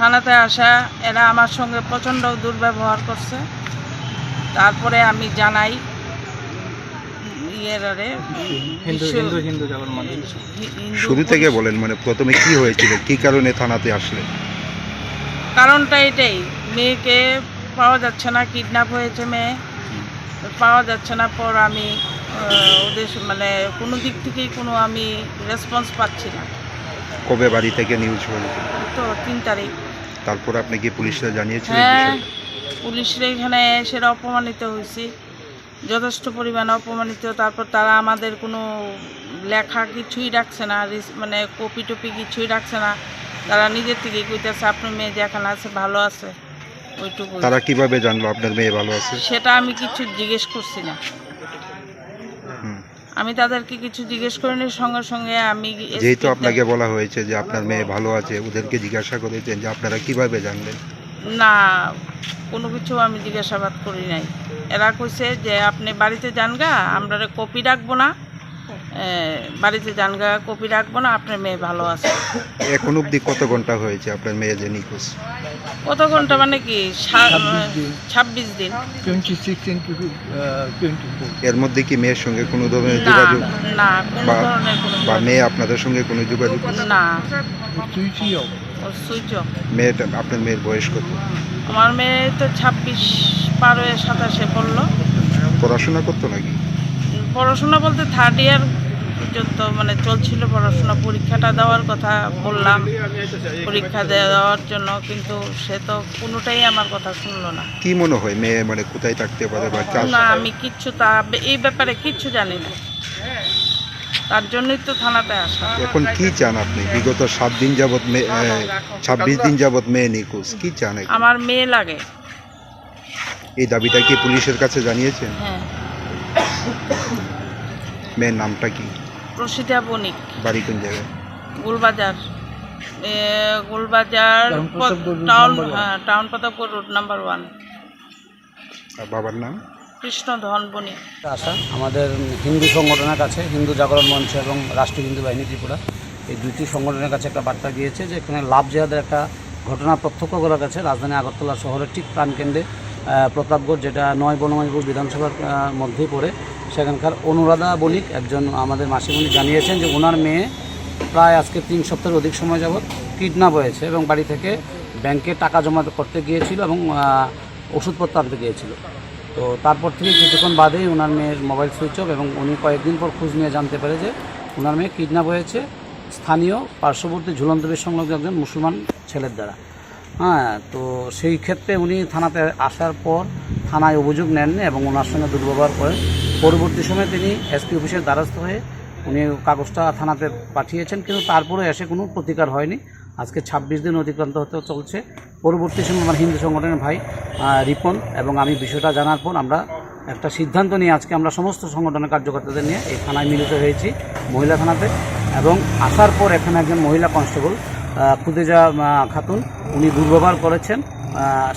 থানাতে আসা এরা আমার সঙ্গে প্রচণ্ড দুর্ব্যবহার করছে। তারপরে আমি জানাই শুরু থেকে বলেন মানে প্রথমে কি হয়েছিল? কি কারণে থানাতে আসলেন? কারণটা এটাই মেয়েকে পাওয়া যাচ্ছে না কিডন্যাপ হয়েছে মেয়ে। পাওয়া যাচ্ছে না পর আমি ওদের মানে কোনো দিক থেকেই কোনো আমি রেসপন্স পাচ্ছি না। কবে বাড়ি থেকে নিউজ হয়েছে? তো তিন তারিখ। তারপর আপনি কি পুলিশরা জানিয়েছিলেন হ্যাঁ? পুলিশের এখানে এসে অপমানিত হয়েছি। যথেষ্ট পরিমাণে অপমানিত। তারপর তারা আমাদের কোনো লেখা কিছুই রাখছে না মানে কপি টপি কিছুই রাখছে না। তারা নিজের থেকে কইতেছে আপনার মেয়ে যেখানে আছে ভালো আছে। ওইটুকু তারা কীভাবে জানলো আপনার মেয়ে ভালো আছে? সেটা আমি কিছু জিজ্ঞেস করছি না। আমি তাদেরকে কিছু জিজ্ঞেস করিনি সঙ্গে সঙ্গে আমি যেহেতু আপনাকে বলা হয়েছে যে আপনার মেয়ে ভালো আছে ওদেরকে জিজ্ঞাসা করেছেন যে আপনারা কীভাবে জানলেন? না কোনো কিছু আমি জিজ্ঞাসাবাদ করি নাই। এরা কইছে যে আপনি বাড়িতে যান গা আমরা কপি রাখব না। বাড়িতে যান গা কপি রাখব না আপনার মেয়ে ভালো আছে। এখন অবধি কত ঘণ্টা হয়েছে আপনার মেয়ে যে নিখোঁজ? কত ঘণ্টা মানে কি? ছাব্বিশ দিন। টোয়েন্টি সিক্স ইন্টু টোয়েন্টি এর মধ্যে কি মেয়ের সঙ্গে কোনো ধরনের যোগাযোগ? না কোনো বা- ধরনের কোনো মেয়ে আপনাদের সঙ্গে কোনো যোগাযোগ না। মেয়েটা আপনার মেয়ের বয়স কত? আমার মেয়ে তো ছাব্বিশ পার হয়ে সাতাশে পড়ল। পড়াশোনা করতো নাকি? পড়াশোনা বলতে থার্ড ইয়ার পর্যন্ত মানে চলছিল পড়াশোনা। পরীক্ষাটা দেওয়ার কথা বললাম। পরীক্ষা দেওয়ার জন্য কিন্তু সে তো কোনোটাই আমার কথা শুনলো না। কি মনে হয় মেয়ে মানে কোথায় থাকতে পারে বা না আমি কিচ্ছু তা এই ব্যাপারে কিচ্ছু জানি না। তার জন্যই তো থানাতে আসা। এখন কি চান আপনি? বিগত সাত দিন যাবৎ মেয়ে ছাব্বিশ দিন যাবৎ মেয়ে নিখোঁজ। কি চান আমার মেয়ে লাগে। এই দাবিটা কি পুলিশের কাছে জানিয়েছেন? হ্যাঁ। মেয়ের নামটা কি? প্রসিদ্ধা বণিক। বাড়ি কোন জায়গায়? গোলবাজার। এ, গোলবাজার টাউন হ্যাঁ town Pratapgarh road number one আর বাবার নাম? কৃষ্ণ ধন বণিক আসা। আমাদের হিন্দু সংগঠনের কাছে হিন্দু জাগরণ মঞ্চ এবং রাষ্ট্রীয় হিন্দু বাহিনী ত্রিপুরা। এই দুইটি সংগঠনের কাছে একটা বার্তা গিয়েছে যে এখানে লাভ জেহাদের একটা ঘটনা প্রত্যক্ষ করা গেছে রাজধানী আগরতলা শহরের ঠিক প্রাণকেন্দ্রে আহ, প্রতাপগড় যেটা নয় বনমালীপুর বিধানসভার আহ, মধ্যেই পড়ে সেখানকার অনুরাধা বণিক একজন আমাদের মাসিমণি জানিয়েছেন যে ওনার মেয়ে প্রায় আজকে তিন সপ্তাহের অধিক সময় যাবৎ কিডন্যাপ হয়েছে এবং বাড়ি থেকে ব্যাংকে টাকা জমা করতে গিয়েছিল এবং ওষুধপত্র আনতে গিয়েছিল। তো তারপর থেকে কিছুক্ষণ বাদেই ওনার মেয়ের মোবাইল সুইচ অফ এবং উনি কয়েকদিন পর খোঁজ নিয়ে জানতে পারে যে ওনার মেয়ে কিডন্যাপ হয়েছে। স্থানীয় পার্শ্ববর্তী ঝুলন্তবীর সংলগ্ন একজন মুসলমান ছেলের দ্বারা। হ্যাঁ তো সেই ক্ষেত্রে উনি থানাতে আসার পর থানায় অভিযোগ নেননি এবং ওনার সঙ্গে দুর্ব্যবহার করেন। পরবর্তী সময়ে তিনি এসপি অফিসের দ্বারস্থ হয়ে উনি কাগজটা থানাতে পাঠিয়েছেন, কিন্তু তারপরে এসে কোনো প্রতিকার হয়নি। আজকে ছাব্বিশ দিন অতিক্রান্ত হতে চলছে। পরবর্তী সময় আমার হিন্দু সংগঠনের ভাই রিপন, এবং আমি বিষয়টা জানার পর আমরা একটা সিদ্ধান্ত নিয়ে আজকে আমরা সমস্ত সংগঠনের কার্যকর্তাদের নিয়ে এই থানায় মিলিত হয়েছি, মহিলা থানাতে। এবং আসার পর এখানে একজন মহিলা কনস্টেবল খুদেজা খাতুন, উনি দুর্ব্যবহার করেছেন।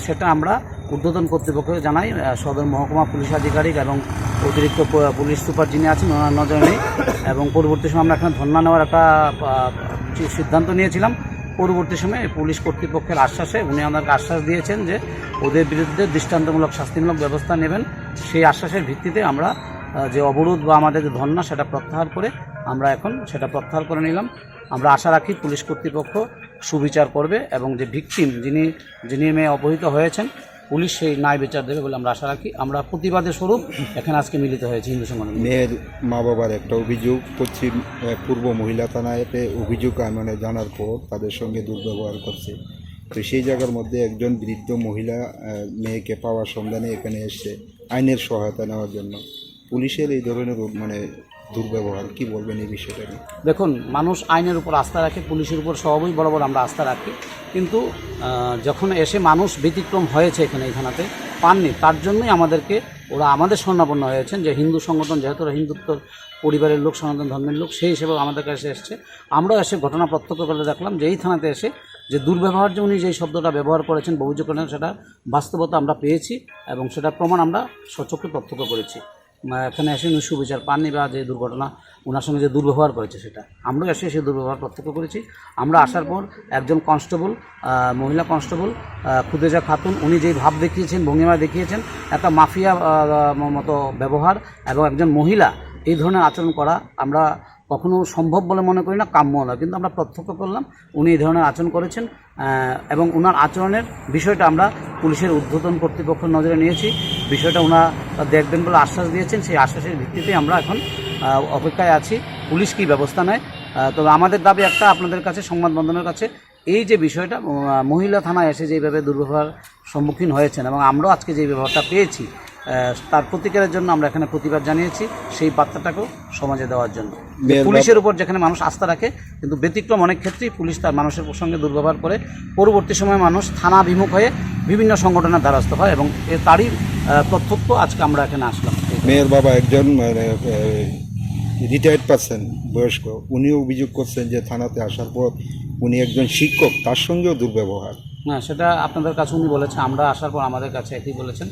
সেটা আমরা ঊর্ধ্বতন কর্তৃপক্ষকে জানাই। সদর মহকুমা পুলিশ আধিকারিক এবং অতিরিক্ত পুলিশ সুপার যিনি আছেন, ওনার নজরে নেই। এবং পরবর্তী সময় আমরা এখানে ধর্ণা নেওয়ার একটা সিদ্ধান্ত নিয়েছিলাম। পরবর্তী সময়ে পুলিশ কর্তৃপক্ষের আশ্বাসে উনি আমাদেরকে আশ্বাস দিয়েছেন যে, ওদের বিরুদ্ধে দৃষ্টান্তমূলক, শাস্তিমূলক ব্যবস্থা নেবেন। সেই আশ্বাসের ভিত্তিতে আমরা যে অবরোধ বা আমাদের যে ধর্ণা, সেটা প্রত্যাহার করে আমরা এখন সেটা প্রত্যাহার করে নিলাম। আমরা আশা রাখি পুলিশ কর্তৃপক্ষ সুবিচার করবে এবং যে ভিকটিম, যিনি যিনি মেয়ে অপহৃত হয়েছেন পুলিশ সেই ন্যায় বিচার দেবে বলে আমরা আশা রাখি। আমরা প্রতিবাদের স্বরূপ এখানে আজকে মিলিত হয়েছি হিন্দু সংগঠন মেয়ের মা বাবার একটা অভিযোগ, পশ্চিম পূর্ব মহিলা থানাতে অভিযোগ মানে জানার পর তাদের সঙ্গে দুর্ব্যবহার করছে। তো সেই জায়গার মধ্যে একজন বৃদ্ধ মহিলা মেয়েকে পাওয়ার সন্ধানে এখানে এসছে, আইনের সহায়তা নেওয়ার জন্য। পুলিশের এই ধরনের মানে দুর্ব্যবহার, কি বলবেন এই বিষয়টা নিয়ে? দেখুন, মানুষ আইনের উপর আস্থা রাখে, পুলিশের উপর সবই বরাবর আমরা আস্থা রাখি। কিন্তু যখন এসে মানুষ ব্যতিক্রম হয়েছে এখানে, এই থানাতে, পাননি, তার জন্যই আমাদেরকে, ওরা আমাদের স্বর্ণাপন্ন হয়েছেন যে হিন্দু সংগঠন, যেহেতু ওরা হিন্দুত্ব পরিবারের লোক, সনাতন ধর্মের লোক, সেই হিসেবে আমাদের কাছে এসছে। আমরাও এসে ঘটনা প্রত্যক্ষ করে দেখলাম যে এই থানাতে এসে যে দুর্ব্যবহার, যে উনি যেই শব্দটা ব্যবহার করেছেন অভিযোগ করেন সেটা বাস্তবতা আমরা পেয়েছি এবং সেটার প্রমাণ আমরা সচক্ষে প্রত্যক্ষ করেছি। এখানে এসে উনি সুবিচার পাননি বা যে দুর্ঘটনা ওনার সঙ্গে যে দুর্ব্যবহার করেছে সেটা। আমরাও এসে সেই দুর্ব্যবহার প্রত্যক্ষ করেছি। আমরা আসার পর একজন কনস্টেবল মহিলা কনস্টেবল খুদেজা খাতুন, উনি যেই ভাব দেখিয়েছেন ভঙ্গিমা দেখিয়েছেন, একটা মাফিয়া মতো ব্যবহার এবং একজন মহিলা এই ধরনের আচরণ করা আমরা কখনো সম্ভব বলে মনে করি না, কাম্য নয়। কিন্তু আমরা প্রত্যক্ষ করলাম, উনি এই ধরনের আচরণ করেছেন এবং ওনার আচরণের বিষয়টা আমরা পুলিশের উদ্বোধন কর্তৃপক্ষের নজরে নিয়েছি। বিষয়টা ওনারা দেখবেন বলে আশ্বাস দিয়েছেন, সেই আশ্বাসের ভিত্তিতে আমরা এখন অপেক্ষায় আছি। পুলিশ কী ব্যবস্থা নেয়? তবে আমাদের দাবি একটা, আপনাদের কাছে সংবাদ মাধ্যমের কাছে, এই যে বিষয়টা মহিলা থানায় এসে যেভাবে দুর্ব্যবহার সম্মুখীন হয়েছেন, এবং আমরাও আজকে যে ব্যবহারটা পেয়েছি তার প্রতিকারের জন্য আমরা এখানে প্রতিবাদ জানিয়েছি সেই বার্তাটাকেও সমাজে দেওয়ার জন্য। পুলিশের উপর যেখানে মানুষ আস্থা রাখে কিন্তু ব্যতিক্রম অনেক ক্ষেত্রেই পুলিশ তার মানুষের সঙ্গে দুর্ব্যবহার করে। পরবর্তী সময়ে মানুষ থানা বিমুখ হয়ে বিভিন্ন সংগঠনের দ্বারস্থ হয় এবং এ তারই প্রত্যক্ষ আজকে আমরা এখানে আসলাম। মেয়ের বাবা একজন মানে রিটায়ার্ড পার্সন বয়স্ক। উনিও অভিযোগ করছেন যে থানাতে আসার পর উনি একজন শিক্ষক তার সঙ্গেও দুর্ব্যবহার। না সেটা আপনাদের কাছে উনি বলেছেন আমরা আসার পর আমাদের কাছে একই বলেছেন।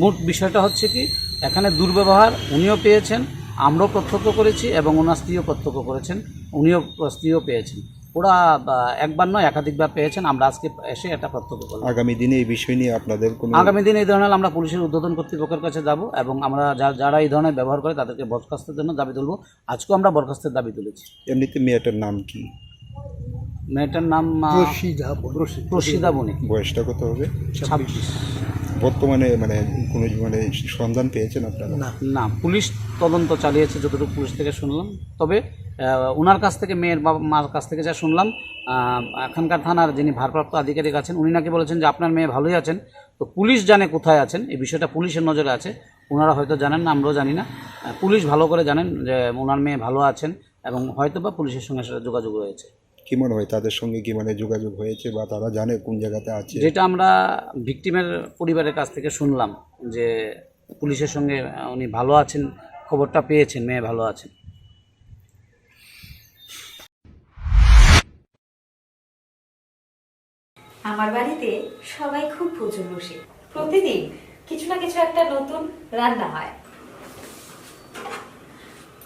মোট বিষয়টা হচ্ছে কি এখানে দুর্ব্যবহার উনিও পেয়েছেন আমরাও প্রত্যক্ষ করেছি এবং ওনার স্ত্রীও প্রত্যক্ষ করেছেন উনিও স্ত্রীও পেয়েছেন। ওরা একবার নয় একাধিকবার পেয়েছেন আমরা আজকে এসে এটা প্রত্যক্ষ করলাম। আগামী দিনে এই বিষয় নিয়ে আপনাদের আগামী দিনে এই ধরনের আমরা পুলিশের উদ্বোধন কর্তৃপক্ষের কাছে যাব এবং আমরা যা- যারা এই ধরনের ব্যবহার করে তাদেরকে বরখাস্তের জন্য দাবি তুলব। আজকেও আমরা বরখাস্তের দাবি তুলেছি। এমনিতে মেয়েটার নাম কি? মেয়েটার নাম প্রসিদা বণিক বয়সটা কত হবে? ছাব্বিশ। বর্তমানে মানে কোনো মানে সন্ধান পেয়েছেন আপনারা? না না, পুলিশ তদন্ত চালিয়েছে যতটুকু পুলিশ থেকে শুনলাম। তবে ওনার কাছ থেকে, মেয়ের বাবা, মার কাছ থেকে যা শুনলাম এখানকার থানার যিনি ভারপ্রাপ্ত আধিকারিক আছেন, উনি নাকি বলেছেন যে আপনার মেয়ে ভালোই আছেন। তো পুলিশ জানে কোথায় আছেন, এই বিষয়টা পুলিশের নজরে আছে। ওনারা হয়তো জানেন না, আমরাও জানি না। পুলিশ ভালো করে জানেন যে ওনার মেয়ে ভালো আছেন এবং হয়তো বা পুলিশের সঙ্গে যোগাযোগ রয়েছে। কি মনে হয়? তাদের সঙ্গে কি মানে যোগাযোগ হয়েছে বা তারা জানে কোন জায়গাতে আছে? যেটা আমরা ভিকটিমের পরিবারের কাছ থেকে শুনলাম যে পুলিশের সঙ্গে উনি ভালো আছেন খবরটা পেয়েছেন মেয়ে ভালো আছেন আমার বাড়িতে সবাই খুব প্রচুর বসে। প্রতিদিন কিছু না কিছু একটা নতুন রান্না হয়।